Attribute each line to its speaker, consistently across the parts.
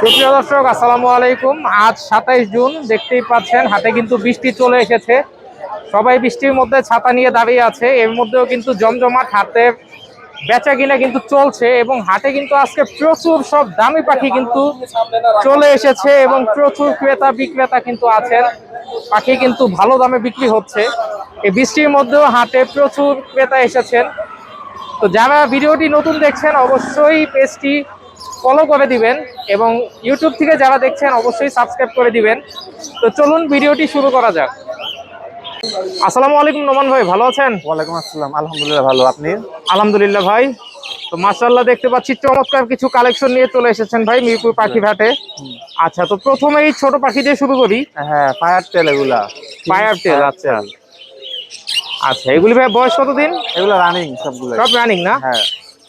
Speaker 1: সুপ্রিয় দর্শক, আসসালামু আলাইকুম। আজ সাতাইশ জুন, দেখতেই পাচ্ছেন হাতে কিন্তু বৃষ্টি চলে এসেছে। সবাই বৃষ্টির মধ্যে ছাতা নিয়ে দাঁড়িয়ে আছে। এর মধ্যেও কিন্তু জমজমাট হাতে বেচা কিনা কিন্তু চলছে এবং হাটে কিন্তু আজকে প্রচুর সব দামি পাখি কিন্তু চলে এসেছে এবং প্রচুর ক্রেতা বিক্রেতা কিন্তু আছেন। পাখি কিন্তু ভালো দামে বিক্রি হচ্ছে। এই বৃষ্টির মধ্যেও হাটে প্রচুর ক্রেতা এসেছেন। তো যারা ভিডিওটি নতুন দেখছেন, অবশ্যই পেজটি ফলো করে দিবেন এবং ইউটিউব থেকে যারা দেখছেন অবশ্যই সাবস্ক্রাইব করে দিবেন। তো চলুন ভিডিওটি শুরু করা যাক। আসসালামু আলাইকুম নোমান ভাই ভালো আছেন?
Speaker 2: ওয়ালাইকুম আসসালাম আলহামদুলিল্লাহ ভালো। আপনি?
Speaker 1: আলহামদুলিল্লাহ ভাই। তো মাশাআল্লাহ দেখতে পাচ্ছি চমৎকার কিছু কালেকশন নিয়ে চলে এসেছেন ভাই মিরপুর পাখি ঘাটে আচ্ছা তো প্রথমেই ছোট পাখি দিয়ে শুরু করি।
Speaker 2: হ্যাঁ ফায়ার টেল এগুলা।
Speaker 1: ফায়ার টেল আচ্ছা। আচ্ছা এগুলি ভাই বয়স কতদিন?
Speaker 2: এগুলা রানিং সবগুলো
Speaker 1: সব রানিং না?
Speaker 2: হ্যাঁ।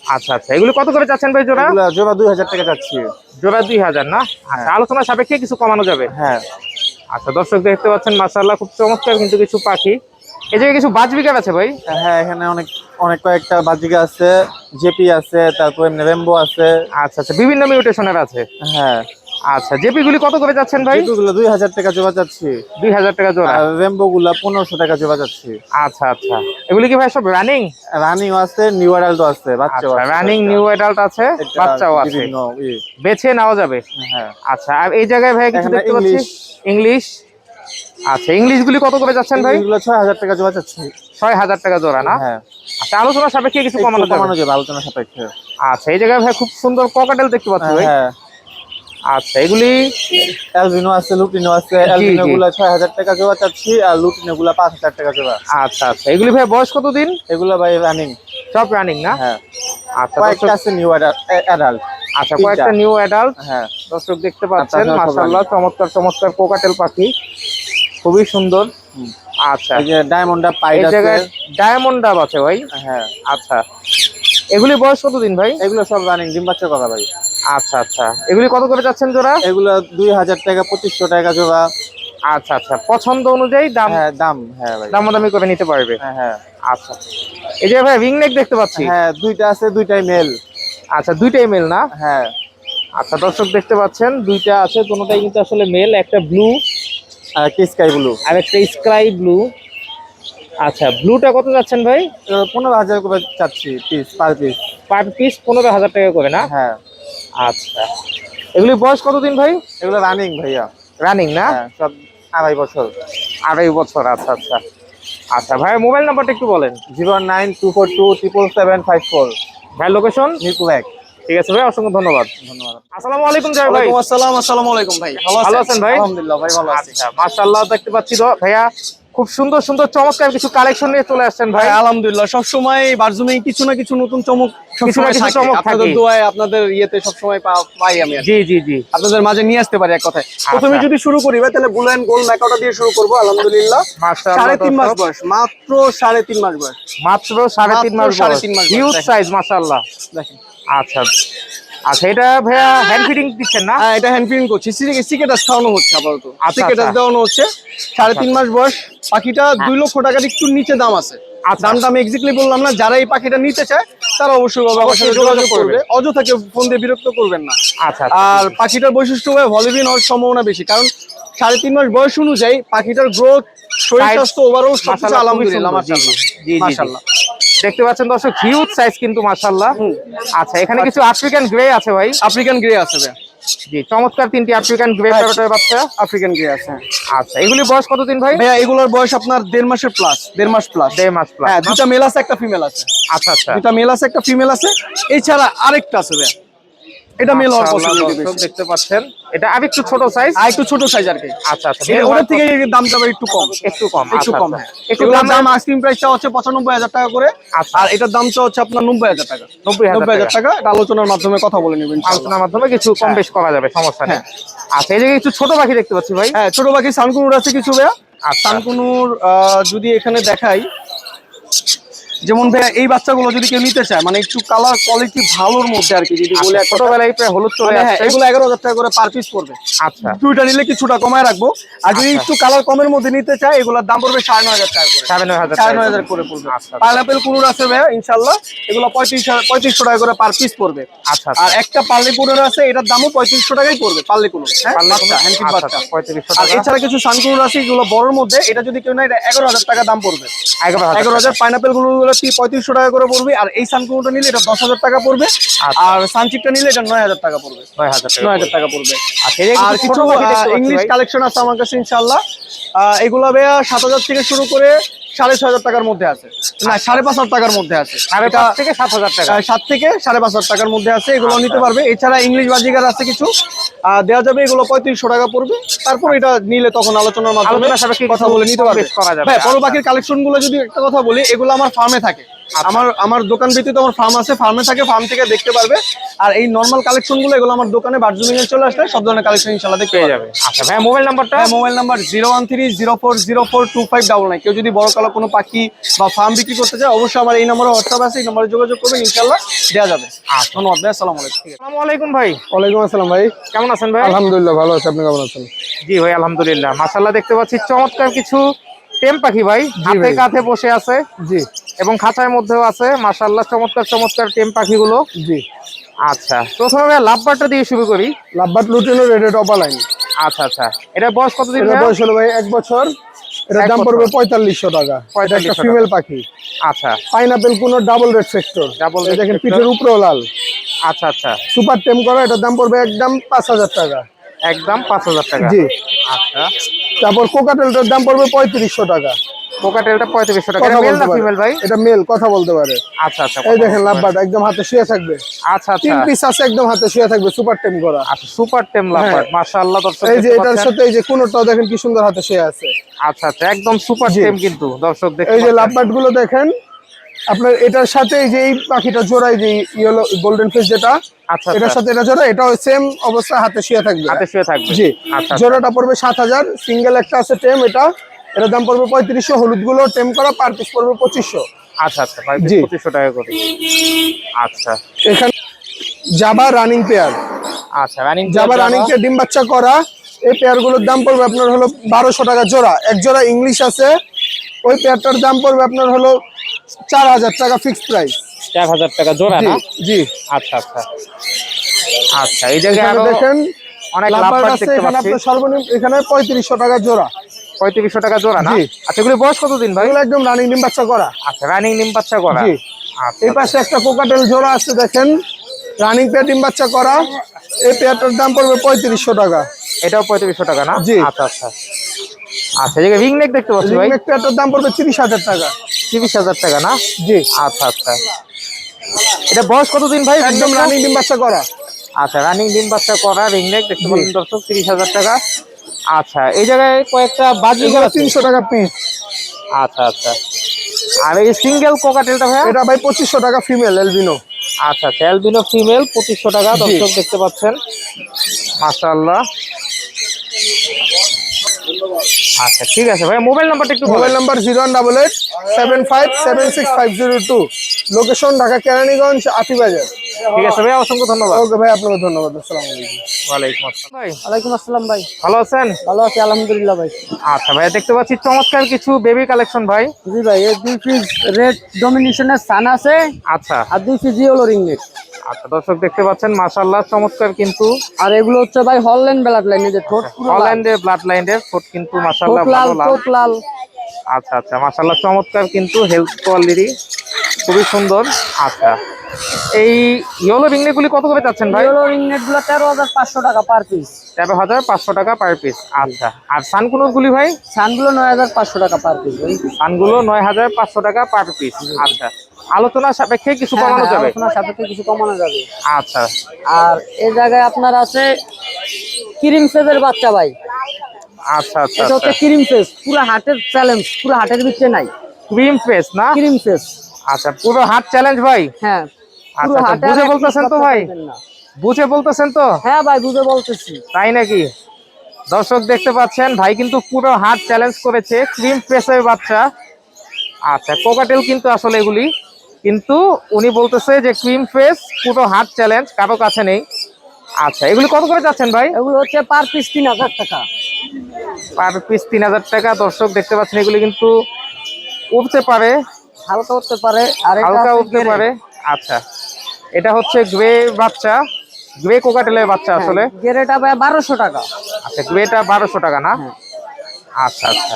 Speaker 1: আচ্ছা আচ্ছা। এগুলো কত করে চাচ্ছেন ভাই জোড়া?
Speaker 2: জোড়া দুই হাজার টাকা চাচ্ছি।
Speaker 1: জোড়া দুই হাজার না? আচ্ছা আলোচনা সাপেক্ষে কিছু কমানো যাবে?
Speaker 2: হ্যাঁ।
Speaker 1: আচ্ছা দর্শক দেখতে পাচ্ছেন মাসাল্লাহ খুব চমৎকার কিন্তু কিছু পাখি। এই জায়গায় কিছু বাজবিকার আছে ভাই?
Speaker 2: হ্যাঁ এখানে অনেক অনেক কয়েকটা বাজিকা আছে। জেপি আছে তারপর রেমবো আছে।
Speaker 1: আচ্ছা আচ্ছা বিভিন্ন মিউটেশনের আছে।
Speaker 2: হ্যাঁ।
Speaker 1: আচ্ছা জেপি গুলি কত করে যাচ্ছেন ভাই?
Speaker 2: জেপিগুলো দুই হাজার টাকা জোড়া যাচ্ছি।
Speaker 1: দুই হাজার টাকা জোড়া।
Speaker 2: আর রেমবো গুলা পনেরোশো টাকা জোড়া যাচ্ছি।
Speaker 1: আচ্ছা আচ্ছা। এগুলি কি ভাই সব রানিং
Speaker 2: রানিং আছে নিউ অ্যাডাল্টও আছে বাচ্চাও
Speaker 1: আচ্ছা
Speaker 2: আছে।
Speaker 1: রানিং নিউ অ্যাডাল্ট আছে বাচ্চাও আছে। বেছে নেওয়া যাবে?
Speaker 2: হ্যাঁ।
Speaker 1: আচ্ছা আর এই জায়গায় ভাই কিছু দেখতে পাচ্ছি?
Speaker 2: ইংলিশ।
Speaker 1: আচ্ছা ইংলিশ গুলি কত করে যাচ্ছেন ভাই?
Speaker 2: এগুলো ছয় হাজার টাকা জোড়া যাচ্ছি।
Speaker 1: ছয় হাজার টাকা জোড়া না?
Speaker 2: হ্যাঁ।
Speaker 1: আচ্ছা আলোচনা সাপেক্ষে কিছু কমানো
Speaker 2: কমানো যাবে আলোচনা সাপেক্ষে।
Speaker 1: আচ্ছা এই জায়গায় ভাই খুব সুন্দর ককাটেল দেখতে পাচ্ছি ভাই।
Speaker 2: হ্যাঁ।
Speaker 1: আচ্ছা এগুলি
Speaker 2: অ্যালবিনো আছে লুটিনো আছে অ্যালবিনো। ছয় হাজার টাকা জোড়া চাচ্ছি আর লুটিনো গুলা পাঁচ হাজার টাকা জোড়া।
Speaker 1: আচ্ছা আচ্ছা এগুলি ভাই বয়স কতদিন?
Speaker 2: এগুলো ভাই রানিং
Speaker 1: সব রানিং না?
Speaker 2: হ্যাঁ।
Speaker 1: আচ্ছা
Speaker 2: কয়েকটা আছে নিউ অ্যাডাল্ট
Speaker 1: আচ্ছা কয়েকটা নিউ অ্যাডাল্ট
Speaker 2: হ্যাঁ।
Speaker 1: দর্শক দেখতে পাচ্ছেন
Speaker 2: তাছাড়া
Speaker 1: মাশাআল্লাহ চমৎকার চমৎকার কোকাটেল পাখি খুবই সুন্দর। আচ্ছা।
Speaker 2: এই যে ডায়মন্ডা পাইড আছে।
Speaker 1: ডায়মন্ড আছে ভাই।
Speaker 2: হ্যাঁ।
Speaker 1: আচ্ছা। এগুলি বয়স কতদিন ভাই?
Speaker 2: এগুলো সব রানিং ডিম বাচ্চা কথা ভাই।
Speaker 1: আচ্ছা আচ্ছা। এগুলি কত করে যাচ্ছেন জোড়া?
Speaker 2: এগুলো দুই হাজার টাকা পঁচিশশো টাকা জোড়া।
Speaker 1: আচ্ছা আচ্ছা। পছন্দ অনুযায়ী দাম
Speaker 2: হ্যাঁ দাম হ্যাঁ ভাই।
Speaker 1: দামাদামি করে নিতে পারবে।
Speaker 2: হ্যাঁ হ্যাঁ।
Speaker 1: আচ্ছা। এই যে ভাই রিং নেক দেখতে পাচ্ছি।
Speaker 2: হ্যাঁ দুইটা আছে দুইটাই মেল
Speaker 1: আচ্ছা দুইটাই মেল না?
Speaker 2: হ্যাঁ।
Speaker 1: আচ্ছা দর্শক দেখতে পাচ্ছেন দুইটা আছে কোনোটাই কিন্তু আসলে মেল একটা ব্লু
Speaker 2: আর কি স্কাই ব্লু
Speaker 1: আর একটা স্কাই ব্লু আচ্ছা ব্লুটা কত যাচ্ছেন ভাই?
Speaker 2: পনেরো হাজার করে চাচ্ছি piece per piece
Speaker 1: per piece পনেরো হাজার টাকা করে না?
Speaker 2: হ্যাঁ।
Speaker 1: আচ্ছা। এগুলি বয়স কতদিন ভাই?
Speaker 2: এগুলো রানিং ভাইয়া।
Speaker 1: রানিং না?
Speaker 2: হ্যাঁ সব আড়াই বছর।
Speaker 1: আড়াই বছর আচ্ছা আচ্ছা। আচ্ছা ভাই মোবাইল নাম্বারটা একটু বলেন।
Speaker 2: Zero nine two four two triple seven five four.
Speaker 1: ভাই লোকেশন
Speaker 2: মিরপুর এক।
Speaker 1: ঠিক আছে ভাই অসংখ্য ধন্যবাদ।
Speaker 2: ধন্যবাদ।
Speaker 1: আসসালামু আলাইকুম জয় ভাই।
Speaker 3: ওয়ালাইকুম আসসালাম আসসালামু আলাইকুম ভাই।
Speaker 1: ভালো আছেন ভাই?
Speaker 2: আলহামদুলিল্লাহ ভাই ভালো আছি।
Speaker 1: আচ্ছা মাশাআল্লাহ দেখতে পাচ্ছি তো ভাইয়া। খুব সুন্দর সুন্দর চমৎকার কিছু কালেকশন নিয়ে চলে আসছেন ভাই।
Speaker 3: ভাই আলহামদুলিল্লাহ। সবসময় বারজুমে কিছু না কিছু নতুন চমক
Speaker 1: কিছু না কিছু চমক
Speaker 3: আপনাদের দোয়ায় আপনাদের ইয়েতে সবসময় পা- পাই আমি
Speaker 1: জি জি জি।
Speaker 3: আপনাদের মাঝে নিয়ে আসতে পারি এক কথায়। প্রথমে
Speaker 1: আচ্ছা।
Speaker 3: যদি শুরু করি ভাই তাহলে বুলেন গোল ম্যাকাওটা দিয়ে শুরু করব আলহামদুলিল্লাহ।
Speaker 1: মাশাআল্লাহ
Speaker 3: সাড়ে তিন মাস বয়স মাত্র সাড়ে তিন মাস বয়স।
Speaker 1: মাত্র সাড়ে তিন মাস
Speaker 3: সাড়ে তিন মাস বয়স,
Speaker 1: হিউজ সাইজ মাশাআল্লাহ।
Speaker 3: দেখেন।
Speaker 1: আচ্ছা। আচ্ছা এটা ভাইয়া হ্যান্ড ফিডিং দিচ্ছেন না?
Speaker 3: হ্যাঁ এটা হ্যান্ড করছি। সিকেটাস খাওয়ানো হচ্ছে আপাতত।
Speaker 1: আচ্ছা,
Speaker 3: সিকেটাস
Speaker 1: আচ্ছা।
Speaker 3: দেওয়ানো হচ্ছে। সাড়ে তিন মাস বয়স। পাখিটা দুই লক্ষ টাকার একটু নিচে দাম আছে।
Speaker 1: আচ্ছা।
Speaker 3: বললাম না যারা এই পাখিটা নিতে চায় তারা অবশ্যই সাথে যোগাযোগ করবে। অযথাকে ফোন দিয়ে বিরক্ত করবেন না।
Speaker 1: আচ্ছা
Speaker 3: আর পাখিটার বৈশিষ্ট্য হয় ভলিবিন হওয়ার সম্ভাবনা বেশি। কারণ সাড়ে তিন মাস বয়স অনুযায়ী পাখিটার গ্রোথ শরীর
Speaker 1: Size,
Speaker 3: স্বাস্থ্য ওভারঅল সবকিছু আলহামদুলিল্লাহ মাশাআল্লাহ
Speaker 1: জি, জি, জি, জি।
Speaker 3: মাশাআল্লাহ।
Speaker 1: দেখতে পাচ্ছেন দর্শক হিউজ সাইজ কিন্তু মাশাআল্লাহ। আচ্ছা এখানে কিছু আফ্রিকান গ্রে আছে ভাই?
Speaker 3: আফ্রিকান গ্রে আছে ভাই।
Speaker 1: জি চমৎকার তিনটি আফ্রিকান গ্রে। প্যারটের বাচ্চা
Speaker 3: আফ্রিকান গ্রে আছে।
Speaker 1: আচ্ছা এগুলি বয়স কতদিন ভাই?
Speaker 3: ভাইয়া এগুলোর বয়স আপনার দেড় মাসের প্লাস দেড় মাস প্লাস
Speaker 1: দেড় মাস প্লাস
Speaker 3: হ্যাঁ দুটা মেল আছে একটা ফিমেল আছে।
Speaker 1: আচ্ছা আচ্ছা।
Speaker 3: দুটা মেল আছে একটা ফিমেল আছে। এছাড়া আরেকটা আছে ভাইয়া। এটা মেল হওয়ার পসিবিলিটি বেশি।
Speaker 1: দেখতে পাচ্ছেন। এটা আর একটু ছোট সাইজ
Speaker 3: আর একটু ছোট সাইজ আর কি।
Speaker 1: আচ্ছা আচ্ছা
Speaker 3: ওটার থেকে দামটা আবার একটু কম।
Speaker 1: একটু কম
Speaker 3: একটু
Speaker 1: আচ্ছা,
Speaker 3: কম।
Speaker 1: আচ্ছা।
Speaker 3: হ্যাঁ
Speaker 1: একটু দাম
Speaker 3: দাম আইসক্রিম প্রাইসটা হচ্ছে পঁচানব্বই হাজার টাকা করে।
Speaker 1: আচ্ছা।
Speaker 3: আর এটার দামটা হচ্ছে আপনার নব্বই হাজার টাকা।
Speaker 1: নব্বই হাজার
Speaker 3: নব্বই হাজার
Speaker 1: টাকা।
Speaker 3: টাকা। এটা আলোচনার মাধ্যমে কথা বলে নেবেন
Speaker 1: আলোচনার মাধ্যমে কিছু কম বেশ করা যাবে সমস্যা নেই।
Speaker 3: হ্যাঁ।
Speaker 1: আচ্ছা এই জায়গায় কিছু ছোট পাখি দেখতে পাচ্ছি ভাই।
Speaker 3: হ্যাঁ ছোট পাখি সানকুনুর আছে কিছু ভাইয়া।
Speaker 1: আর
Speaker 3: সানকুনুর আহ, যদি এখানে দেখাই যেমন ভাইয়া এই বাচ্চাগুলো যদি কেউ নিতে চায় মানে একটু কালার কোয়ালিটি ভালোর মধ্যে আর কি যদি বলে
Speaker 1: আচ্ছা, ছোটবেলায় প্রায় হলুদ চলে
Speaker 3: হ্যাঁ এগুলো এগারো হাজার টাকা করে পার পিস পড়বে।
Speaker 1: আচ্ছা।
Speaker 3: দুইটা নিলে কিছুটা কমায় রাখব। আর যদি
Speaker 1: আচ্ছা।
Speaker 3: একটু কালার কমের মধ্যে নিতে চায় এগুলোর দাম পড়বে সাড়ে নয় হাজার টাকা করে।
Speaker 1: সাড়ে নয় হাজার
Speaker 3: সাড়ে
Speaker 1: টাকা
Speaker 3: নয় হাজার করে পড়বে।
Speaker 1: আচ্ছা।
Speaker 3: পাইনাপেল কুনুর আছে ভাইয়া ইনশাল্লাহ এগুলো পঁয়ত্রিশ পঁয়ত্রিশশো টাকা করে পার পিস পড়বে।
Speaker 1: আচ্ছা
Speaker 3: আর একটা পার্লি কুনুর আছে এটার দামও পঁয়ত্রিশশো টাকাই পড়বে পার্লি কুনুর। হ্যাঁ বাচ্চা হ্যান্ডকিপ বাচ্চা।
Speaker 1: পঁয়ত্রিশশো টাকা।
Speaker 3: এছাড়া কিছু সানকুনুর আছে এগুলো বড়র মধ্যে এটা যদি কেউ না এটা এগারো হাজার টাকা দাম পড়বে।
Speaker 1: এগারো হাজার
Speaker 3: এগারো হাজার পাইনাপেল পঁয়ত্রিশশো টাকা করে পড়বে আর এই নিলে এটা দশ হাজার টাকা পড়বে
Speaker 1: আচ্ছা।
Speaker 3: আর সানচিকটা নিলে এটা নয় হাজার টাকা পড়বে।
Speaker 1: নয় হাজার টাকা
Speaker 3: নয় হাজার টাকা পড়বে।
Speaker 1: আচ্ছা
Speaker 3: আর
Speaker 1: কিছু
Speaker 3: ইংলিশ কালেকশন আছে আমার কাছে ইনশাল্লাহ এগুলো ভাইয়া সাত হাজার থেকে শুরু করে সাড়ে ছয় হাজার টাকার মধ্যে আছে। না সাড়ে পাঁচ হাজার টাকার মধ্যে আছে।
Speaker 1: থেকে সাত হাজার টাকা।
Speaker 3: সাত থেকে সাড়ে পাঁচ হাজার টাকার মধ্যে আছে এগুলো
Speaker 1: আচ্ছা।
Speaker 3: নিতে পারবে। এছাড়া ইংলিশ বাজিকার আছে কিছু। দেওয়া যাবে এগুলো পঁয়ত্রিশশো টাকা পড়বে। তারপর এটা নিলে তখন আলোচনার মাধ্যমে কথা বলে নিতে পারবে।
Speaker 1: কম বেশ করা যাবে।
Speaker 3: হ্যাঁ বড়
Speaker 1: আচ্ছা।
Speaker 3: কালেকশনগুলো যদি একটা কথা বলি এগুলো আমার ফার্মে থাকে। আমার আমার দোকান ব্যতীত আমার ফার্ম আছে ফার্মে থাকে ফার্ম থেকে দেখতে পারবে। আর এই নর্মাল কালেকশনগুলো এগুলো আমার দোকানে বার্জুমিং এ চলে আসলে সব ধরনের কালেকশন ইনশাল্লাহ দেখতে
Speaker 1: পেয়ে
Speaker 3: যাবে।
Speaker 1: আচ্ছা ভাই মোবাইল নাম্বারটা
Speaker 3: mobile number zero one three zero four zero four two five double nine কেউ যদি বড় কালো কোনো পাখি বা ফার্ম বিক্রি করতে চায় অবশ্যই আমার এই নম্বরে হোয়াটসঅ্যাপ আছে এই নম্বরে যোগাযোগ করবেন ইনশাল্লাহ দেওয়া যাবে।
Speaker 1: আচ্ছা।
Speaker 3: ধন্যবাদ ভাই আসসালামু আলাইকুম।
Speaker 1: আসসালামু আলাইকুম ভাই।
Speaker 4: ওয়ালাইকুম আসসালাম ভাই।
Speaker 1: কেমন আছেন ভাই?
Speaker 4: আলহামদুলিল্লাহ ভালো আছে। আপনি কেমন আছেন?
Speaker 1: জি ভাই আলহামদুলিল্লাহ। মাশাআল্লাহ দেখতে পাচ্ছি চমৎকার কিছু টেম পাখি ভাই হাতে। কাঁধে বসে আছে।
Speaker 4: জি।
Speaker 1: এবং খাঁচার মধ্যেও আছে। মাশাআল্লাহ চমৎকার চমৎকার টেম পাখিগুলো।
Speaker 4: জি।
Speaker 1: আচ্ছা প্রথমে লাভবারটা দিয়ে শুরু করি।
Speaker 4: লাভবাট লুটিনো রেডে টপা লাইন
Speaker 1: আচ্ছা আচ্ছা। এটা বয়স কতদিন
Speaker 4: এটা বয়স হলো ভাই এক বছর। এটার দাম পড়বে পঁয়তাল্লিশশো টাকা। একটা
Speaker 1: 4500
Speaker 4: ফিমেল পাখি।
Speaker 1: আচ্ছা।
Speaker 4: পাইনাপেল কোনো ডাবল রেড সেক্টর
Speaker 1: red
Speaker 4: দেখেন পিঠের উপরেও লাল।
Speaker 1: আচ্ছা আচ্ছা।
Speaker 4: সুপার টেম করা এটার দাম পড়বে একদম পাঁচ হাজার টাকা।
Speaker 1: একদম পাঁচ হাজার টাকা।
Speaker 4: জি।
Speaker 1: আচ্ছা।
Speaker 4: তারপর কোকাটেলটার দাম পড়বে পঁয়ত্রিশশো টাকা।
Speaker 1: পোকাটেলটা পঁয়ত্রিশশো টাকা। মেল না ফিমেল ভাই?
Speaker 4: এটা মেল কথা বলতে পারে।
Speaker 1: আচ্ছা আচ্ছা
Speaker 4: এই দেখেন লাভবাট একদম হাতে শুয়ে থাকবে।
Speaker 1: আচ্ছা
Speaker 4: তিন
Speaker 1: আচ্ছা
Speaker 4: পিস আছে একদম হাতে শুয়ে থাকবে সুপার টেম করা।
Speaker 1: আচ্ছা সুপার টেম লাভবার্ড
Speaker 4: হ্যাঁ।
Speaker 1: মাশাআল্লাহ দর্শক
Speaker 4: এই যে এটার সাথে এই যে কোনটাও দেখেন কি সুন্দর হাতে শুয়ে আছে।
Speaker 1: আচ্ছা আচ্ছা একদম সুপার টেম কিন্তু দর্শক দেখতে
Speaker 4: এই যে। লাভবাটগুলো দেখেন আপনার এটার সাথে যে এই পাখিটা জোড়াই যে ইয়েলো গোল্ডেন ফিশ যেটা
Speaker 1: আচ্ছা
Speaker 4: এটার
Speaker 1: আচ্ছা
Speaker 4: সাথে এটা জোড়া এটাও সেম অবস্থা হাতে শুয়ে থাকবে।
Speaker 1: হাতে শুয়ে থাকবে।
Speaker 4: জি
Speaker 1: আচ্ছা
Speaker 4: জোড়াটা পড়বে সাত হাজার সিঙ্গেল একটা আছে টেম এটা এটার দাম পড়বে পঁয়ত্রিশশো হলুদগুলো টেম করা পার পিস পড়বে পঁচিশশো।
Speaker 1: আচ্ছা আচ্ছা
Speaker 4: জি।
Speaker 1: পঁচিশশো টাকা করে। আচ্ছা।
Speaker 4: এখানে জাবা রানিং পেয়ার
Speaker 1: আচ্ছা রানিং
Speaker 4: জাবা রানিং পেয়ার ডিম বাচ্চা করা এই পেয়ারগুলোর দাম পড়বে আপনার হলো বারোশো টাকা জোড়া। এক জোড়া ইংলিশ আছে ওই পেয়ারটার দাম পড়বে আপনার হলো চার হাজার টাকা ফিক্সড প্রাইস
Speaker 1: চার হাজার টাকা জোড়া না?
Speaker 4: জি।
Speaker 1: আচ্ছা আচ্ছা। আচ্ছা এই জায়গায় আরও
Speaker 4: দেখেন
Speaker 1: অনেক দেখতে
Speaker 4: এখানে
Speaker 1: পাচ্ছি।
Speaker 4: আপনার সর্বনিম্ন এখানে পঁয়ত্রিশশো টাকা জোড়া।
Speaker 1: পঁয়ত্রিশশো টাকা জোড়া না? আচ্ছা এগুলি বয়স কতদিন ভাই?
Speaker 4: এগুলো একদম রানিং ডিম বাচ্চা করা।
Speaker 1: আচ্ছা রানিং নিম বাচ্চা করা।
Speaker 4: জি।
Speaker 1: আচ্ছা
Speaker 4: এই পাশে একটা কোকাটেল জোড়া আছে দেখেন। রানিং পেয়ার ডিম বাচ্চা করা। এই পেয়ারটার দাম পড়বে পঁয়ত্রিশশো টাকা।
Speaker 1: এটাও পঁয়ত্রিশশো টাকা না?
Speaker 4: জি।
Speaker 1: আচ্ছা আচ্ছা। আচ্ছা এই রিং নেক দেখতে পাচ্ছি ভাই।
Speaker 4: রিংনেক পেয়ারটার দাম পড়বে তিরিশ হাজার টাকা।
Speaker 1: তিরিশ হাজার টাকা না?
Speaker 4: জি।
Speaker 1: আচ্ছা আচ্ছা। এটা বয়স কতদিন ভাই?
Speaker 4: একদম? রানিং ডিম বাচ্চা করা।
Speaker 1: আচ্ছা রানিং ডিম বাচ্চা করা রিং নেক দেখতে পাচ্ছেন দর্শক তিরিশ হাজার টাকা। আচ্ছা এই জায়গায় কয়েকটা বাজি
Speaker 4: এগুলো তিনশো টাকা পিস
Speaker 1: আচ্ছা আচ্ছা। আর এই সিঙ্গেল কোকাটেলটা ভাই
Speaker 4: এটা ভাই পঁচিশশো টাকা ফিমেল এলবিনো
Speaker 1: আচ্ছা আচ্ছা অ্যালবিনো ফিমেল পঁচিশশো টাকা দর্শক দেখতে পাচ্ছেন। মাশাআল্লাহ। আচ্ছা ঠিক আছে ভাই মোবাইল নাম্বারটা একটু
Speaker 4: mobile number zero one double eight seven five seven six five zero two. Location Dhaka Keraniganj Atibazar.
Speaker 1: ঠিক আছে ভাই অসংখ্য ধন্যবাদ।
Speaker 4: ওকে ভাই আপনাকে ধন্যবাদ আসসালামু আলাইকুম।
Speaker 1: ওয়ালাইকুম আসসালাম। ভাই
Speaker 5: ওয়ালাইকুম আসসালাম ভাই।
Speaker 1: ভালো আছেন?
Speaker 5: ভালো আছি আলহামদুলিল্লাহ ভাই।
Speaker 1: আচ্ছা ভাই দেখতে পাচ্ছি চমৎকার কিছু বেবি কালেকশন ভাই।
Speaker 5: জি ভাই এই দুই পিস রেড ডমিনেশনের সান আছে
Speaker 1: আচ্ছা।
Speaker 5: আর দুই পিস জিওলো রিংনেট
Speaker 1: আচ্ছা দর্শক দেখতে পাচ্ছেন মাশাআল্লাহ চমৎকার কিন্তু
Speaker 5: আর এগুলো হচ্ছে ভাই হল্যান্ড ব্লাড লাইনের যে ঠোঁট।
Speaker 1: হল্যান্ডের ব্লাড লাইনের ঠোঁট কিন্তু মাশাআল্লাহ
Speaker 5: লাল
Speaker 1: ভালো লাল আচ্ছা আচ্ছা। মাশাআল্লাহ চমৎকার কিন্তু হেলথ কোয়ালিটি খুবই সুন্দর। আচ্ছা। এই ইয়েলো রিংনেগুলি কত করে যাচ্ছেন ভাই?
Speaker 5: তেরো হাজার পাঁচশো টাকা পার পিস
Speaker 1: তেরো হাজার পাঁচশো টাকা পার পিস আচ্ছা। আর সানকুনোর গুলি ভাই?
Speaker 5: সানগুলো নয় হাজার পাঁচশো টাকা পার পিস ভাই।
Speaker 1: সানগুলো নয় হাজার পাঁচশো টাকা পার পিস আচ্ছা। আলোচনা সাপেক্ষে কিছু
Speaker 5: হ্যাঁ,
Speaker 1: কমানো
Speaker 5: হ্যাঁ,
Speaker 1: যাবে?
Speaker 5: আলোচনার সাপেক্ষে কিছু কমানো যাবে।
Speaker 1: আচ্ছা।
Speaker 5: আর এই জায়গায় আপনার আছে ক্রিম ফেজের বাচ্চা ভাই।
Speaker 1: আচ্ছা আচ্ছা
Speaker 5: এটা হচ্ছে ক্রিম ফেস পুরো হাটের চ্যালেঞ্জ পুরো হাটের ভিতরে নাই।
Speaker 1: ক্রিম ফেস না?
Speaker 5: ক্রিম ফেস
Speaker 1: আচ্ছা পুরো হাত চ্যালেঞ্জ ভাই?
Speaker 5: হ্যাঁ পুরো
Speaker 1: আচ্ছা,
Speaker 5: হাটে
Speaker 1: বুঝে বলতেছেন তো ভাই? বুঝে বলতেছেন তো?
Speaker 5: হ্যাঁ ভাই বুঝে বলতেছি।
Speaker 1: তাই নাকি? দর্শক দেখতে পাচ্ছেন ভাই কিন্তু পুরো হাত চ্যালেঞ্জ করেছে ক্রিম ফেসের বাচ্চা। আচ্ছা কোকাটেল কিন্তু আসলে এগুলি। কিন্তু উনি বলতেছে যে ক্রিম ফেস পুরো হার্ট চ্যালেঞ্জ কারও কাছে নেই। আচ্ছা এগুলি কত করে যাচ্ছেন ভাই?
Speaker 5: এগুলো হচ্ছে পার পিস তিন হাজার টাকা।
Speaker 1: পার পিস তিন হাজার টাকা। দর্শক দেখতে পাচ্ছেন এগুলি কিন্তু উঠতে পারে।
Speaker 5: হালকা উঠতে পারে আর
Speaker 1: হালকা উঠতে পারে। আচ্ছা এটা হচ্ছে গ্রে বাচ্চা। গ্রে কোকাটেলের বাচ্চা আসলে।
Speaker 5: গ্রেটা গেরেটা ভাই বারোশো টাকা।
Speaker 1: আচ্ছা গ্রেটা বারোশো টাকা না?
Speaker 5: হ্যাঁ।
Speaker 1: আচ্ছা আচ্ছা।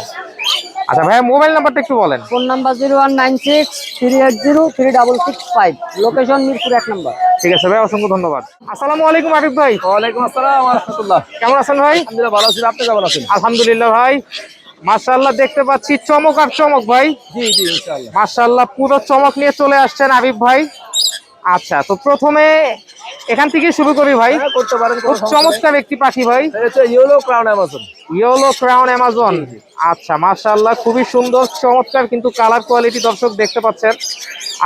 Speaker 1: আচ্ছা ভাইয়া মোবাইল নাম্বারটা একটু বলেন।
Speaker 5: Phone number zero one nine six three eight zero three double six five. Location Mirpur এক নম্বর।
Speaker 1: ঠিক আছে ভাই অসংখ্য ধন্যবাদ। আসসালামু আলাইকুম আরিফ ভাই।
Speaker 6: ওয়ালাইকুম আসসালাম রহমতুল্লাহ
Speaker 1: কেমন আছেন ভাই?
Speaker 6: আলহামদুলিল্লাহ ভালো আছি আপনি কেমন আছেন?
Speaker 1: আলহামদুলিল্লাহ ভাই। মাশাআল্লাহ দেখতে পাচ্ছি চমক আর চমক ভাই।
Speaker 6: জি জি ইনশাআল্লাহ।
Speaker 1: মাশাআল্লাহ পুরো চমক নিয়ে চলে আসছেন আরিফ ভাই। আচ্ছা তো প্রথমে এখান থেকে শুরু করি ভাই।
Speaker 6: হ্যাঁ, করতে পারেন
Speaker 1: খুব চমৎকার একটি পাখি ভাই।
Speaker 6: হচ্ছে yellow crown Amazon
Speaker 1: yellow crown Amazon আচ্ছা মাশাআল্লাহ খুবই সুন্দর চমৎকার কিন্তু কালার কোয়ালিটি দর্শক দেখতে পাচ্ছেন।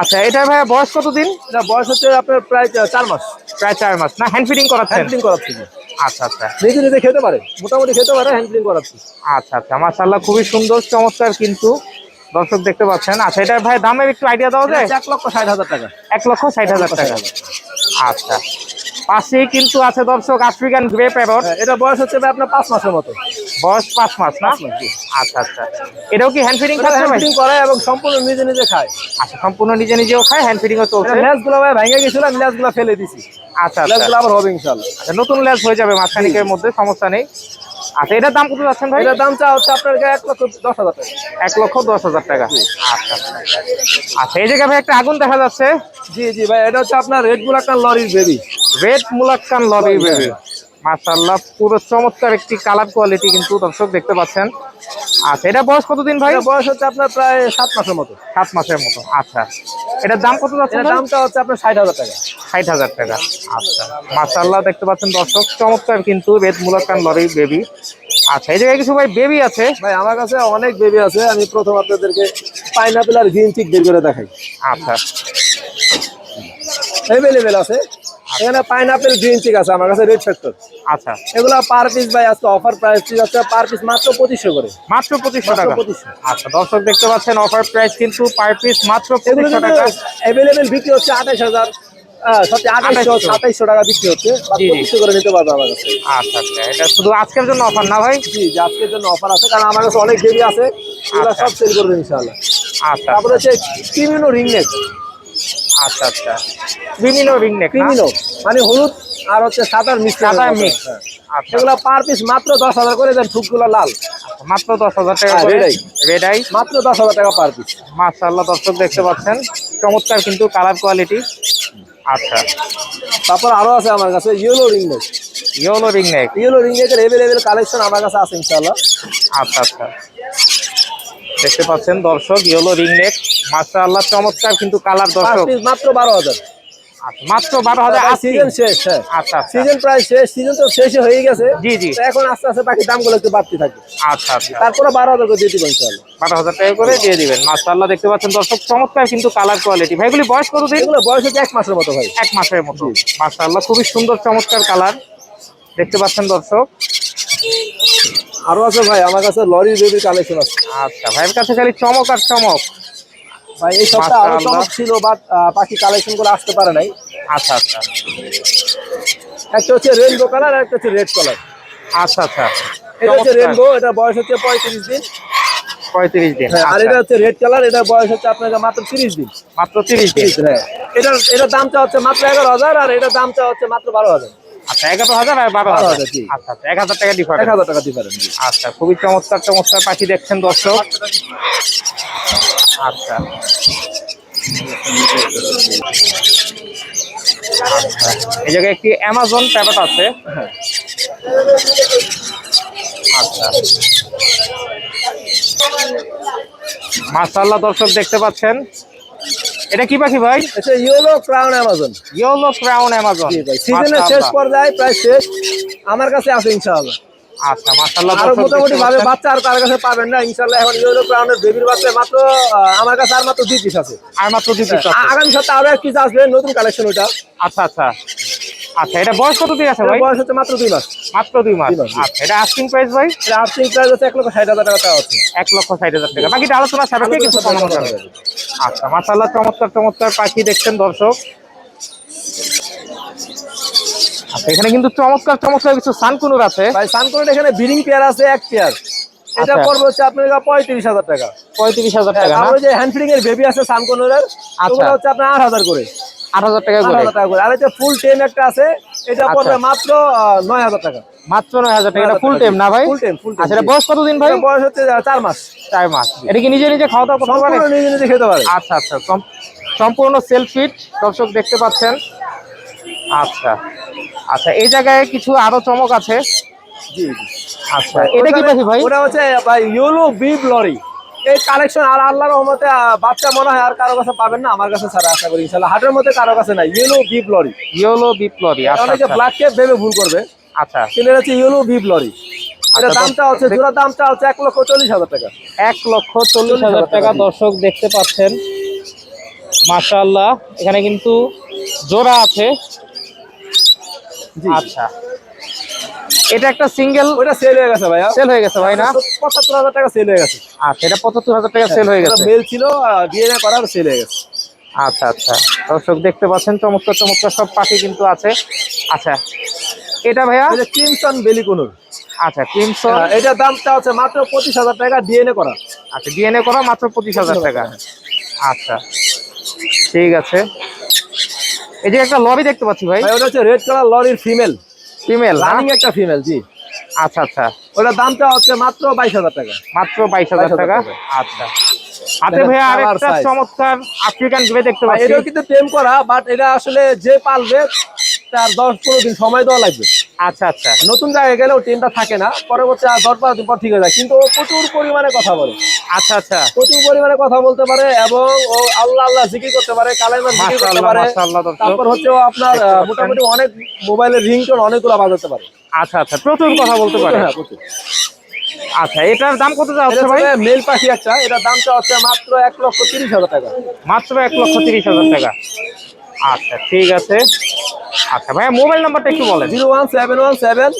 Speaker 1: আচ্ছা এটা ভাই বয়স কতদিন?
Speaker 6: এটা বয়স হচ্ছে আপনার প্রায় চার মাস।
Speaker 1: প্রায় চার মাস। না হ্যান্ড ফিডিং করাচ্ছে
Speaker 6: হ্যান্ড ফিডিং করাচ্ছে
Speaker 1: আচ্ছা আচ্ছা।
Speaker 6: নিজে নিজে খেতে পারে মোটামুটি খেতে পারে হ্যান্ড ফিডিং করাচ্ছে।
Speaker 1: আচ্ছা আচ্ছা। মাশাআল্লাহ খুবই সুন্দর চমৎকার কিন্তু দর্শক দেখতে পাচ্ছেন। আচ্ছা এটা ভাই দামের একটু আইডিয়া দেওয়া যায়?
Speaker 6: এক লক্ষ ষাট হাজার টাকা।
Speaker 1: এক লক্ষ ষাট হাজার টাকা। আচ্ছা। পাশেই কিন্তু আছে দর্শক আফ্রিকান গ্রে প্যারট
Speaker 6: হ্যাঁ, এটা বয়স হচ্ছে ভাই আপনার পাঁচ মাসের মতো।
Speaker 1: বয়স পাঁচ মাস না? আচ্ছা আচ্ছা। এটাও কি হ্যান্ড ফিডিং খাচ্ছে ভাই
Speaker 6: করে এবং সম্পূর্ণ নিজে নিজে খায়।
Speaker 1: আচ্ছা সম্পূর্ণ নিজে নিজেও খায় হ্যান্ড ফিডিংও চলছে?
Speaker 6: লেজগুলো ভাই ভেঙে গেছিল আমি লেজগুলো ফেলে দিছি।
Speaker 1: আচ্ছা
Speaker 6: লেজ
Speaker 1: আচ্ছা।
Speaker 6: আবার হবে ইনশাল্লাহ
Speaker 1: আচ্ছা, নতুন লেজ হয়ে যাবে মাঝখানিকের মধ্যে সমস্যা নেই। আচ্ছা এটার দাম কত যাচ্ছেন ভাই?
Speaker 6: এটার দামটা হচ্ছে আপনার এক লক্ষ দশ হাজার টাকা।
Speaker 1: এক লক্ষ দশ হাজার টাকা। আচ্ছা আচ্ছা। আচ্ছা এই জায়গায় ভাই একটা আগুন দেখা যাচ্ছে।
Speaker 6: জি জি ভাই এটা হচ্ছে আপনার রেড বুল একটা লরির baby
Speaker 1: red Moluccan lory baby মাশাআল্লাহ পুরো চমৎকার একটি কালার কোয়ালিটি কিন্তু দর্শক দেখতে পাচ্ছেন। আচ্ছা এটা বয়স কতদিন ভাই?
Speaker 6: বয়স হচ্ছে আপনার প্রায় সাত মাসের মতো।
Speaker 1: সাত মাসের মতো আচ্ছা। এটার দাম কত যাচ্ছে
Speaker 6: দামটা হচ্ছে আপনার ষাট হাজার টাকা।
Speaker 1: ষাট হাজার টাকা আচ্ছা। মাশাআল্লাহ দেখতে পাচ্ছেন দর্শক চমৎকার কিন্তু রেড মুলাক্কান লরি বেবি আচ্ছা এই জায়গায় কিছু ভাই বেবি আছে?
Speaker 6: ভাই আমার কাছে অনেক বেবি আছে আমি প্রথম আপনাদেরকে পাইনাপেল আর গ্রিন চিক বের করে দেখাই।
Speaker 1: আচ্ছা।
Speaker 6: অ্যাভেলেবেল আছে? এখানে পাইনাপেল গ্রিন চিক আছে আমার কাছে রেড ফ্যাক্টর
Speaker 1: আচ্ছা।
Speaker 6: এগুলা পার পিস ভাই আজকে অফার প্রাইস আছে পার পিস মাত্র পঁচিশশো করে।
Speaker 1: মাত্র পঁচিশশো টাকা?
Speaker 6: 2500
Speaker 1: আচ্ছা দর্শক দেখতে পাচ্ছেন অফার প্রাইস কিন্তু পার পিস মাত্র পঁচিশশো টাকা।
Speaker 6: অ্যাভেলেবেল বিক্রি হচ্ছে আঠাশ হাজার সত্যি আঠাইশশো
Speaker 1: 2800
Speaker 6: সাতাইশশো টাকা বিক্রি হচ্ছে
Speaker 1: জি, জি।
Speaker 6: পঁচিশশো করে নিতে পারবে আমার কাছে।
Speaker 1: আচ্ছা আচ্ছা এটা শুধু আজকের জন্য অফার না ভাই?
Speaker 6: জি আজকের জন্য অফার আছে কারণ আমার কাছে অনেক বেবি আছে
Speaker 1: আচ্ছা।
Speaker 6: সব সেল করবে ইনশাআল্লাহ।
Speaker 1: আচ্ছা
Speaker 6: তারপরে হচ্ছে
Speaker 1: আচ্ছা আচ্ছা। বিভিন্ন রিং নেক
Speaker 6: ক্রিমিনো মানে হলুদ আর হচ্ছে সাদার মিক্স
Speaker 1: সাদার mix। আচ্ছা
Speaker 6: এগুলো পার পিস মাত্র দশ হাজার করে দেন ঠুকগুলো লাল।
Speaker 1: মাত্র দশ হাজার টাকা
Speaker 6: হ্যাঁ,
Speaker 1: করে?
Speaker 6: red eye।
Speaker 1: রেড আই
Speaker 6: মাত্র দশ হাজার টাকা পার পিস
Speaker 1: মাশাআল্লাহ দর্শক দেখতে পাচ্ছেন। চমৎকার কিন্তু কালার কোয়ালিটি। আচ্ছা।
Speaker 6: তারপর আরও আছে আমার কাছে yellow ringneck
Speaker 1: yellow ring neck
Speaker 6: yellow রিংনেকের available collection আমার কাছে আছে ইনশাআল্লাহ।
Speaker 1: আচ্ছা আচ্ছা। দেখতে পাচ্ছেন দর্শক ইয়েলো রিং নেক মাশাআল্লাহ চমৎকার কিন্তু কালার দর্শক।
Speaker 6: মাত্র বারো হাজার।
Speaker 1: আচ্ছা, মাত্র বারো হাজার
Speaker 6: সিজন শেষ হ্যাঁ।
Speaker 1: আচ্ছা আচ্ছা।
Speaker 6: সিজন প্রায় শেষ সিজন তো শেষই হয়ে গেছে।
Speaker 1: জি জি।
Speaker 6: এখন আস্তে আস্তে বাকি দামগুলো একটু বাড়তে থাকবে
Speaker 1: আচ্ছা আচ্ছা।
Speaker 6: তারপরে বারো হাজার করে দিয়ে দিবেন
Speaker 1: বারো হাজার টাকা করে দিয়ে দিবেন। মাশাআল্লাহ দেখতে পাচ্ছেন দর্শক চমৎকার কিন্তু কালার কোয়ালিটি। ভাইগুলি বয়স কতদিন
Speaker 6: এগুলো বয়স হচ্ছে এক মাসের মতো ভাই।
Speaker 1: এক মাসের মতো। মাশাআল্লাহ খুবই সুন্দর চমৎকার কালার। দেখতে পাচ্ছেন দর্শক।
Speaker 6: আরও আছে ভাই আমার কাছে লরি বেবির কালেকশন আছে।
Speaker 1: আচ্ছা ভাইয়ের কাছে খালি চমক আর চমক।
Speaker 6: ভাই এই সপ্তাহে
Speaker 1: আরও।
Speaker 6: চমক ছিল বাট পাখি কালেকশন করে আসতে পারে নাই।
Speaker 1: আচ্ছা আচ্ছা।
Speaker 6: একটা হচ্ছে রেনবো কালার আর একটা হচ্ছে রেড কালার
Speaker 1: আচ্ছা আচ্ছা।
Speaker 6: এটা হচ্ছে। রেনবো এটা বয়স হচ্ছে পঁয়ত্রিশ দিন।
Speaker 1: পঁয়ত্রিশ দিন
Speaker 6: হ্যাঁ, আর
Speaker 1: আচ্ছা,
Speaker 6: এটা হচ্ছে রেড কালার এটা বয়স হচ্ছে আপনার মাত্র তিরিশ দিন।
Speaker 1: মাত্র তিরিশ দিন।
Speaker 6: হ্যাঁ। এটার এটার দামটা হচ্ছে মাত্র এগারো হাজার আর এটার দামটা হচ্ছে মাত্র বারো হাজার।
Speaker 1: আচ্ছা এগারো হাজার আর বারো হাজার। আচ্ছা আচ্ছা এক হাজার টাকা
Speaker 6: এক হাজার টাকা ডিফারেন্স
Speaker 1: আচ্ছা খুবই চমৎকার চমৎকার পাখি দেখছেন দর্শক। আচ্ছা। এই জায়গায় একটি অ্যামাজন প্যাকেট আছে। আচ্ছা। মাশাআল্লাহ দর্শক দেখতে পাচ্ছেন। এটা কি পাখি ভাই?
Speaker 6: Yellow crown Amazon
Speaker 1: yellow crown Amazon
Speaker 6: সিজনের শেষ পর্যায়ে প্রায় শেষ। আমার কাছে আছে ইনশাআল্লাহ।
Speaker 1: আচ্ছা মাশাআল্লাহ আরও
Speaker 6: মোটামুটি ভাবে বাচ্চা আর কার কাছে পাবেন না ইনশাআল্লাহ। এখন ক্রাউনের বেবির বাচ্চা মাত্র আমার কাছে আর মাত্র দুই পিস আছে।
Speaker 1: আর মাত্র দুই পিস আছে।
Speaker 6: আগামী সপ্তাহে আরও এক পিস আসবে নতুন কালেকশন ওটা।
Speaker 1: আচ্ছা আচ্ছা। আচ্ছা এটা বয়স কত দিন আছে ভাই?
Speaker 6: বয়স হচ্ছে মাত্র দুই মাস।
Speaker 1: মাত্র দুই মাস। আচ্ছা এটা আস্কিং প্রাইস ভাই?
Speaker 6: এটা আর্থিং প্রাইস হচ্ছে এক লক্ষ ষাট হাজার টাকা আছে।
Speaker 1: এক লক্ষ ষাট হাজার টাকা। বাকিটা আলোচনা সাপেক্ষে কিছু কমানো যাবে। আচ্ছা মাসাল্লাহ চমৎকার চমৎকার পাখি দেখছেন দর্শক। এখানে কিন্তু চমৎকার চমৎকার কিছু সানকুনুর আছে।
Speaker 6: ভাই সানকোনের এখানে বিডিং পেয়ার আছে এক পেয়ার। এটা
Speaker 1: আচ্ছা।
Speaker 6: পড়বে হচ্ছে আপনার পঁয়ত্রিশ হাজার টাকা।
Speaker 1: পঁয়ত্রিশ হাজার টাকা না?
Speaker 6: তারপরে যে হ্যান্ড ফিডিং এর বেবি আছে সানকোনের
Speaker 1: আচ্ছা।
Speaker 6: ওগুলো হচ্ছে আপনার আট হাজার করে।
Speaker 1: আট হাজার টাকা করে।
Speaker 6: টাকা করে। আর এই যে ফুল টেম একটা আছে এটা
Speaker 1: আচ্ছা।
Speaker 6: পড়বে মাত্র নয় হাজার টাকা।
Speaker 1: মাত্র নয় হাজার টাকা। এটা ফুল টাইম না ভাই?
Speaker 6: ফুল টেম ফুল টেম
Speaker 1: আচ্ছা বয়স কতদিন ভাই?
Speaker 6: বয়স হচ্ছে চার মাস।
Speaker 1: চার মাস। এটা কি নিজে নিজে খাওয়া দাওয়া করতে পারে?
Speaker 6: নিজে নিজে খেতে পারে।
Speaker 1: আচ্ছা আচ্ছা সম্পূর্ণ সেলফ ফিট দর্শক দেখতে পাচ্ছেন। আচ্ছা। আচ্ছা এই জায়গায় কিছু আরও চমক আছে?
Speaker 6: জি
Speaker 1: আচ্ছা এটা কি পাখি ভাই?
Speaker 6: ওটা হচ্ছে ভাই লরি এই কালেকশন আর আল্লাহর রহমতে বাচ্চা মনে হয় আর কারও কাছে পাবেন না আমার কাছে ছাড়া আশা করি ইনশাআল্লাহ হাটের মধ্যে কারও কাছে নাই লরি
Speaker 1: ইয়েলো
Speaker 6: অনেকে ব্ল্যাক কেপ ভেবে ভুল করবে।
Speaker 1: আচ্ছা।
Speaker 6: হচ্ছে লরি
Speaker 1: আচ্ছা,
Speaker 6: দামটা হচ্ছে জোড়া দামটা হচ্ছে এক লক্ষ চল্লিশ হাজার টাকা।
Speaker 1: এক লক্ষ চল্লিশ হাজার টাকা। দর্শক দেখতে পাচ্ছেন। মাশাআল্লাহ এখানে কিন্তু জোড়া আছে। আচ্ছা। এটা একটা সিঙ্গেল
Speaker 6: ওইটা সেল হয়ে গেছে ভাইয়া।
Speaker 1: সেল হয়ে গেছে ভাই না?
Speaker 6: পঁচাত্তর হাজার টাকা সেল হয়ে গেছে।
Speaker 1: আচ্ছা এটা পঁচাত্তর হাজার টাকা সেল হয়ে গেছে।
Speaker 6: মেল ছিল ডিএনএ করার সেল হয়ে গেছে।
Speaker 1: আচ্ছা আচ্ছা। দর্শক দেখতে পাচ্ছেন চমৎকার চমৎকার সব পাখি কিন্তু আছে। আচ্ছা এটা ভাইয়া?
Speaker 6: যে ক্রিমসন বেলি কোনুর
Speaker 1: আচ্ছা ক্রিমসন
Speaker 6: এটার দামটা হচ্ছে মাত্র পঁচিশ হাজার টাকা ডিএনএ করা।
Speaker 1: আচ্ছা ডিএনএ করা মাত্র পঁচিশ হাজার টাকা। আচ্ছা ঠিক আছে। এই যে একটা লরি দেখতে পাচ্ছি ভাই।
Speaker 6: ভাই ওটা হচ্ছে রেড কালার লরির ফিমেল
Speaker 1: ফিমেল
Speaker 6: রানিং একটা ফিমেল জি।
Speaker 1: আচ্ছা আচ্ছা।
Speaker 6: ওটার দামটা হচ্ছে মাত্র বাইশ হাজার টাকা।
Speaker 1: মাত্র বাইশ হাজার
Speaker 6: 22,000
Speaker 1: টাকা। আচ্ছা। হাতে
Speaker 6: ভাই
Speaker 1: ভাইয়া
Speaker 6: colour
Speaker 1: আরেকটা চমৎকার আফ্রিকান দেখতে
Speaker 6: ভাই,
Speaker 1: পাচ্ছি।
Speaker 6: এটাও কিন্তু টেম করা বাট এটা আসলে যে পালবে তার দশ পনেরো দিন সময় দেওয়া লাগবে।
Speaker 1: আচ্ছা আচ্ছা।
Speaker 6: নতুন জায়গায় গেলে ও টেমটা থাকে না। পরবর্তী আর দশ বারো দিন পর ঠিক হয়ে যায়। কিন্তু প্রচুর পরিমাণে কথা বলে।
Speaker 1: আচ্ছা আচ্ছা।
Speaker 6: প্রচুর পরিমাণে কথা বলতে পারে এবং ও আল্লাহ আল্লাহ জিকির করতে পারে কালাইমার জিকির করতে পারে। তারপর হচ্ছে ও আপনার। মোটামুটি অনেক মোবাইলের রিংটোন অনেকগুলো বাজাতে পারে।
Speaker 1: আচ্ছা আচ্ছা। প্রচুর কথা বলতে পারে।
Speaker 6: হ্যাঁ প্রচুর।
Speaker 1: আচ্ছা এটার দাম কত যাচ্ছে ভাই?
Speaker 6: মেল পাখি একটা। এটার দামটা হচ্ছে মাত্র এক লক্ষ তিরিশ হাজার টাকা।
Speaker 1: মাত্র এক লক্ষ তিরিশ হাজার টাকা। আচ্ছা ঠিক আছে। আচ্ছা ভাইয়া মোবাইল নাম্বারটা একটু বলেন।
Speaker 6: Zero one seven one seven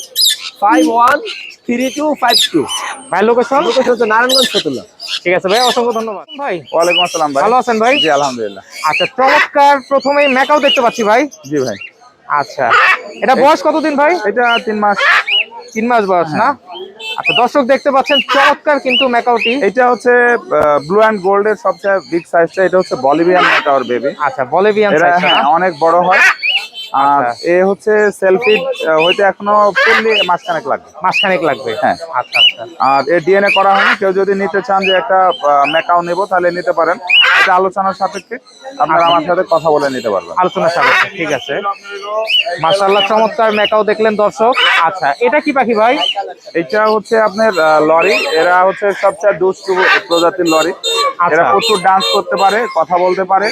Speaker 6: five one three two five two.
Speaker 1: ভাই লোকেশন
Speaker 6: লোকেশন হচ্ছে নারায়ণগঞ্জ ফতুল্লা।
Speaker 1: ঠিক আছে ভাই অসংখ্য ধন্যবাদ। ভাই।
Speaker 7: ওয়ালাইকুম আসসালাম ভাই।
Speaker 1: ভালো আছেন ভাই?
Speaker 7: জি আলহামদুলিল্লাহ।
Speaker 1: আচ্ছা চমৎকার প্রথমেই ম্যাকাও দেখতে পাচ্ছি ভাই।
Speaker 7: জি ভাই।
Speaker 1: আচ্ছা। এটা বয়স কতদিন ভাই?
Speaker 7: এটা তিন মাস।
Speaker 1: তিন মাস বয়স না? আচ্ছা দর্শক দেখতে পাচ্ছেন চমৎকার কিন্তু ম্যাকাউটি।
Speaker 7: এটা হচ্ছে ব্লু অ্যান্ড গোল্ড এর সবচেয়ে বিগ সাইজটা এটা হচ্ছে বলিভিয়ান মেটাওয়ার বেবি
Speaker 1: আচ্ছা বলিভিয়ান সাইজ
Speaker 7: হ্যাঁ, অনেক বড় হয়। আর
Speaker 1: আচ্ছা।
Speaker 7: এ হচ্ছে সেলফি হইতে এখনও ফুললি মাসখানেক লাগবে।
Speaker 1: মাসখানেক লাগবে।
Speaker 7: হ্যাঁ।
Speaker 1: আচ্ছা আচ্ছা।
Speaker 7: আর এ ডিএনএ করা হয়নি কেউ যদি নিতে চান যে একটা মেকাও নেব তাহলে নিতে পারেন। এটা আলোচনার সাপেক্ষে। আপনারা আমার সাথে কথা বলে নিতে পারবেন।
Speaker 1: আলোচনার সাপেক্ষে ঠিক আছে। মাশাআল্লাহ চমৎকার ম্যাকাও দেখলেন দর্শক। আচ্ছা এটা কি পাখি ভাই?
Speaker 7: এটা হচ্ছে আপনার লরি। এরা হচ্ছে সবচেয়ে দুষ্টু প্রজাতির লরি।
Speaker 1: আচ্ছা।
Speaker 7: এরা প্রচুর ডান্স করতে পারে কথা বলতে পারে।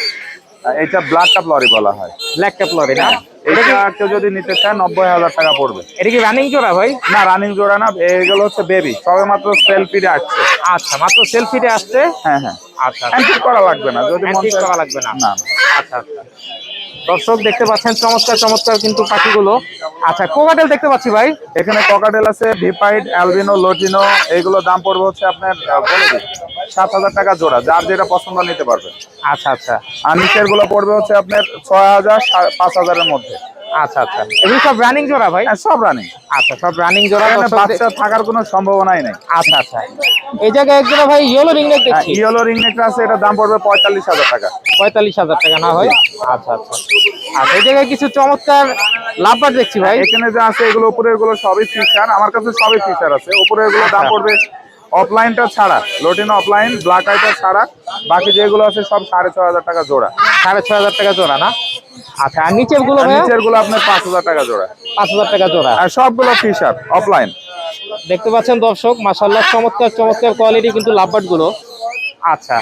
Speaker 7: এটা ব্ল্যাক কাপ লরি বলা হয়।
Speaker 1: ব্ল্যাক ক্যাপ লরি না?
Speaker 7: এটা কেউ যদি নিতে চায় নব্বই হাজার টাকা পড়বে।
Speaker 1: এটা কি রানিং জোড়া ভাই?
Speaker 7: না রানিং জোড়া না এগুলো হচ্ছে বেবি সবে মাত্র সেলফিতে আসছে।
Speaker 1: আচ্ছা মাত্র সেলফিতে আসছে?
Speaker 7: হ্যাঁ হ্যাঁ।
Speaker 1: আচ্ছা আচ্ছা।
Speaker 7: অ্যান্টিক করা লাগবে না যদি মন
Speaker 1: করা লাগবে না।
Speaker 7: না।
Speaker 1: আচ্ছা আচ্ছা। দর্শক দেখতে পাচ্ছেন চমৎকার চমৎকার কিন্তু পাখিগুলো। আচ্ছা কোকাটেল দেখতে পাচ্ছি ভাই।
Speaker 7: এখানে ককাটেল আছে ভিপাইড অ্যালবিনো লোটিনো এগুলো দাম পড়বে হচ্ছে আপনার বলে সাত হাজার টাকা জোড়া যার যেটা পছন্দ নিতে পারবে।
Speaker 1: আচ্ছা আচ্ছা।
Speaker 7: আর নিচেরগুলো পড়বে হচ্ছে আপনার ছয় হাজার পাঁচ হাজারের মধ্যে।
Speaker 1: আচ্ছা আচ্ছা। এগুলো সব রানিং জোড়া ভাই?
Speaker 7: হ্যাঁ, সব রানিং
Speaker 1: আচ্ছা সব রানিং জোড়া
Speaker 7: এখানে
Speaker 1: দর্শক দে-
Speaker 7: বাচ্চা থাকার কোনো সম্ভাবনাই নেই।
Speaker 1: আচ্ছা আচ্ছা। এই জায়গায় একজোড়া ভাই ইয়েলো রিং নেক দেখছি।
Speaker 7: ইয়েলো রিং নেকটা আছে এটার দাম পড়বে পঁয়তাল্লিশ হাজার টাকা।
Speaker 1: পঁয়তাল্লিশ হাজার টাকা না ভাই? আচ্ছা আচ্ছা। আচ্ছা এই জায়গায় কিছু চমৎকার লাভবার দেখছি ভাই।
Speaker 7: এখানে যা আছে এগুলো উপরেরগুলো সবই ফিচার আমার কাছে সবই ফিচার আছে। উপরেরগুলো দাম। পড়বে অফলাইনটা ছাড়া লোটিন অফলাইন ব্ল্যাক আইটা ছাড়া বাকি যেগুলো আছে সব সাড়ে ছয় হাজার টাকা জোড়া।
Speaker 1: সাড়ে ছয় হাজার টাকা জোড়া না? আচ্ছা আর
Speaker 7: নিচেরগুলো নিচেরগুলো আপনার পাঁচ হাজার টাকা জোড়া।
Speaker 1: পাঁচ হাজার টাকা জোড়া।
Speaker 7: আর সবগুলো ফিচার অফলাইন
Speaker 1: দেখতে পাচ্ছেন দর্শক মাসাল্লাহ চমৎকার চমৎকার কোয়ালিটি কিন্তু লাভবার্ডগুলো। আচ্ছা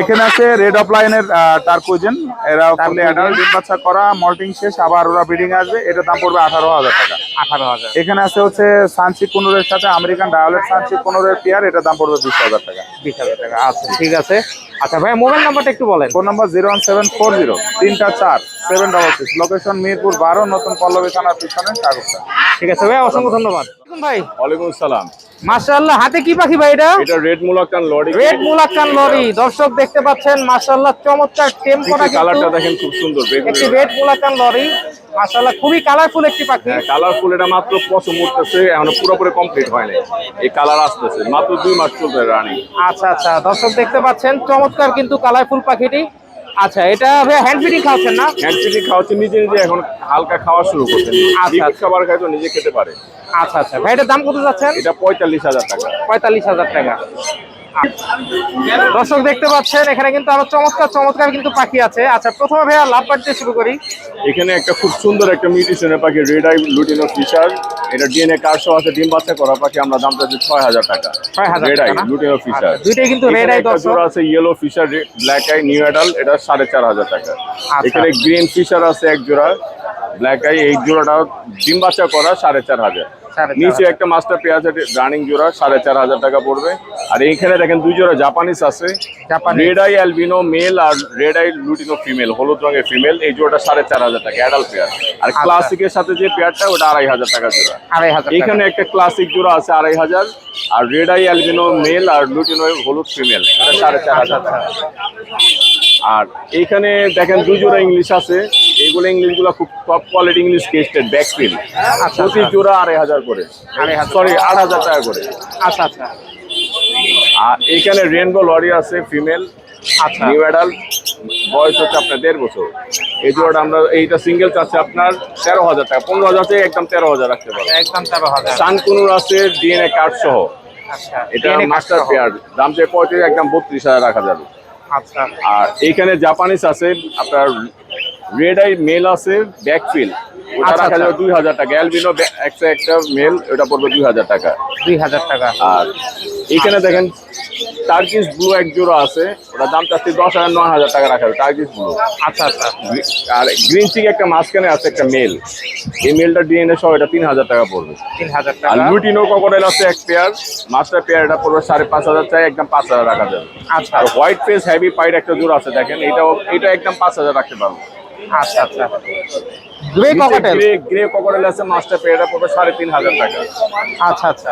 Speaker 7: এখানে আছে রেড অফলাইনের টার্কুজেন এরা ফুলি অ্যাডাল্ট ডিম বাচ্চা করা মল্টিং শেষ আবার ওরা ব্রিডিং আসবে এটা দাম পড়বে আঠারো হাজার টাকা।
Speaker 1: আঠারো হাজার।
Speaker 7: এখানে আছে হচ্ছে সানসি পনেরোর সাথে আমেরিকান ডায়ালের সানসি পনেরোর পেয়ার এটার দাম পড়বে বিশ হাজার টাকা।
Speaker 1: বিশ হাজার টাকা আচ্ছা ঠিক আছে। আচ্ছা ভাই মোবাইল নাম্বারটা একটু বলেন।
Speaker 7: Phone number zero one seven four zero তিনটা চার seven double six. Location Mirpur বারো নতুন পল্লবী থানার পিছনে
Speaker 1: ঠিক আছে ভাই অসংখ্য ধন্যবাদ। ভাই
Speaker 8: ওয়ালাইকুম সালাম
Speaker 1: মাশাআল্লাহ হাতে কি পাখি ভাই এটা?
Speaker 8: এটা red Moluccan lory.
Speaker 1: Red Moluccan lory. দর্শক দেখতে পাচ্ছেন মাশাআল্লাহ চমৎকার টেম্পোটা
Speaker 8: কালারটা
Speaker 1: কিন্তু
Speaker 8: দেখেন খুব সুন্দর
Speaker 1: একটি রেড মুলাক্কান লরি। মাশাআল্লাহ খুবই কালারফুল একটি পাখি।
Speaker 8: কালারফুল এটা মাত্র পছন্দ উঠতেছে এখন পুরোপুরি কমপ্লিট হয় নাই। এই কালার আসতেছে মাত্র দুই মাস চলবে রানিং
Speaker 1: আচ্ছা আচ্ছা দর্শক দেখতে পাচ্ছেন চমৎকার কিন্তু কালারফুল পাখিটি। আচ্ছা এটা হ্যান্ড ফিডিং খাওয়াচ্ছেন না?
Speaker 8: হ্যান্ড ফিডিং খাওয়াচ্ছে নিজে নিজে এখন হালকা খাওয়া শুরু করছে।
Speaker 1: আচ্ছা।
Speaker 8: খাবার খায় তো নিজে খেতে পারে।
Speaker 1: আচ্ছা আচ্ছা। ভাই এটার দাম কত যাচ্ছেন?
Speaker 8: এটা পঁয়তাল্লিশ হাজার টাকা।
Speaker 1: পঁয়তাল্লিশ হাজার টাকা। দর্শক দেখতে পাচ্ছেন এখানে কিন্তু আরও চমৎকার চমৎকার কিন্তু পাখি আছে। আচ্ছা প্রথমে ভাইয়া লাভ পাঠ দিয়ে শুরু করি।
Speaker 8: এখানে একটা খুব সুন্দর একটা মিউটিশনের পাখি রেড আই লুটিনো ফিশার এটা ডিএনএ কার্ডসহ আছে ডিম বাচ্চা করা পাখি আমরা দাম চাচ্ছি ছয় হাজার টাকা।
Speaker 1: 6,000
Speaker 8: রেড আই লুটিনো ফিশার
Speaker 1: দুইটাই কিন্তু red eye দর্শক।
Speaker 8: আছে yellow Fischer black eye new adult এটা সাড়ে চার হাজার টাকা।
Speaker 1: আচ্ছা।
Speaker 8: এখানে গ্রিন ফিশার আছে এক জোড়া ব্ল্যাক আই এই জোড়াটা ডিম বাচ্চা করা সাড়ে চার হাজার। নিচে একটা মাস্টার পেঁয়াজ রানিং জোড়া সাড়ে চার হাজার টাকা পড়বে। আর এইখানে দেখেন দুই জোড়া জাপানিস আছে। রেড আই অ্যালবিনো মেল আর রেড আই লুটিনো ফিমেল হলুদ রঙের ফিমেল এই জোড়াটা সাড়ে চার হাজার টাকা অ্যাডাল্ট পেয়ার আর
Speaker 1: আচ্ছা।
Speaker 8: ক্লাসিকের সাথে যে পেয়ারটা ওটা আড়াই হাজার টাকা জোড়া।
Speaker 1: আড়াই হাজার
Speaker 8: এখানে একটা ক্লাসিক জোড়া আছে আড়াই হাজার। আর রেড আই অ্যালবিনো মেল আর লুটিনো হলুদ ফিমেল সাড়ে চার হাজার টাকা। আর এইখানে দেখেন দুই জোড়া ইংলিশ আছে। এইগুলো ইংলিশগুলো খুব top quality English crested back fill প্রতি জোড়া আড়াই হাজার করে। সরি আট হাজার টাকা করে।
Speaker 1: আচ্ছা আচ্ছা।
Speaker 8: আর এইখানে রেনবো লরি আছে ফিমেল
Speaker 1: আচ্ছা।
Speaker 8: নিউ অ্যাডাল্ট বয়স হচ্ছে আপনার দেড় বছর। এই জোড়াটা আমরা এইটা সিঙ্গেল চাচ্ছে আপনার তেরো হাজার টাকা। পনেরো হাজার থেকে একদম তেরো হাজার রাখতে পারবেন
Speaker 1: একদম তেরো হাজার।
Speaker 8: সানকুনুর আছে ডিএনএ কার্ড সহ।
Speaker 1: আচ্ছা
Speaker 8: এটা মাস্টার। পেয়ার দাম যে পঁয়ত্রিশ একদম বত্রিশ হাজার রাখা যাবে।
Speaker 1: আচ্ছা।
Speaker 8: আর এইখানে জাপানিজ আছে আপনার রেড আই মেল আছে ব্যাকফিল ওটা
Speaker 1: আচ্ছা,
Speaker 8: রাখা যাবে
Speaker 1: আচ্ছা।
Speaker 8: দুই হাজার টাকা। অ্যালবিনো একটা একটা মেল ওটা পড়বে দুই হাজার টাকা।
Speaker 1: দুই হাজার টাকা।
Speaker 8: আর এখানে দেখেন টার্কিস ব্লু এক জোড়া আছে। ওটা দাম চাচ্ছি দশ হাজার নয় হাজার টাকা রাখা যাবে টার্কিস ব্লু
Speaker 1: আচ্ছা। আচ্ছা
Speaker 8: আর গ্রিন চিক একটা মাঝখানে আছে একটা মেল এই মেলটা ডিএনএ সহ এটা তিন হাজার টাকা পড়বে।
Speaker 1: তিন হাজার
Speaker 8: আর
Speaker 1: টাকা।
Speaker 8: লুটিনো ককরেল আছে এক পেয়ার মাস্টার পেয়ার এটা পড়বে সাড়ে পাঁচ হাজার চাই একদম পাঁচ হাজার রাখা যাবে
Speaker 1: আচ্ছা।
Speaker 8: আর হোয়াইট ফেস হেভি পাইড একটা জোড়া আছে দেখেন এটাও এটা একদম পাঁচ হাজার রাখতে পারব।
Speaker 1: আচ্ছা আচ্ছা। Grey cockatiel
Speaker 8: grey grey cockatiel আছে মাস্টার পেয়ার পড়বে সাড়ে তিন হাজার টাকা।
Speaker 1: আচ্ছা আচ্ছা।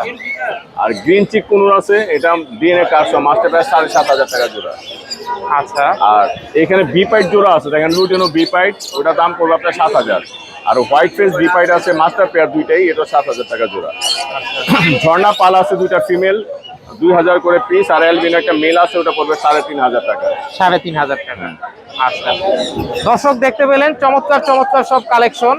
Speaker 8: আর গ্রিন চিক কুনুর আছে এটা ডিএনএ কার্স মাস্টার পেয়ার সাড়ে সাত হাজার টাকা জোড়া।
Speaker 1: আচ্ছা।
Speaker 8: আর এখানে বি পাইট জোড়া আছে দেখেন লুটেনো বি পাইট ওটা দাম পড়বে আপনার সাত হাজার। আর হোয়াইট ফেস বি পাইট আছে মাস্টার পেয়ার দুইটাই এটা সাত হাজার টাকা জোড়া। ঝর্ণা পাল আছে দুইটা ফিমেল দুই হাজার করে পিস আর অ্যালবিন একটা মেল আছে ওটা পড়বে সাড়ে তিন হাজার টাকা।
Speaker 1: সাড়ে তিন হাজার টাকা। আচ্ছা। দর্শক দেখতে পেলেন চমৎকার চমৎকার সব কালেকশন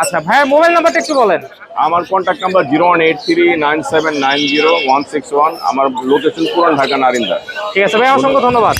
Speaker 1: আচ্ছা ভাইয়া মোবাইল নাম্বারটা একটু বলেন।
Speaker 8: আমার contact number zero one eight three nine seven nine zero one six one আমার লোকেশন পুরান ঢাকা নারিন্দা।
Speaker 1: ঠিক আছে ভাই অসংখ্য ধন্যবাদ।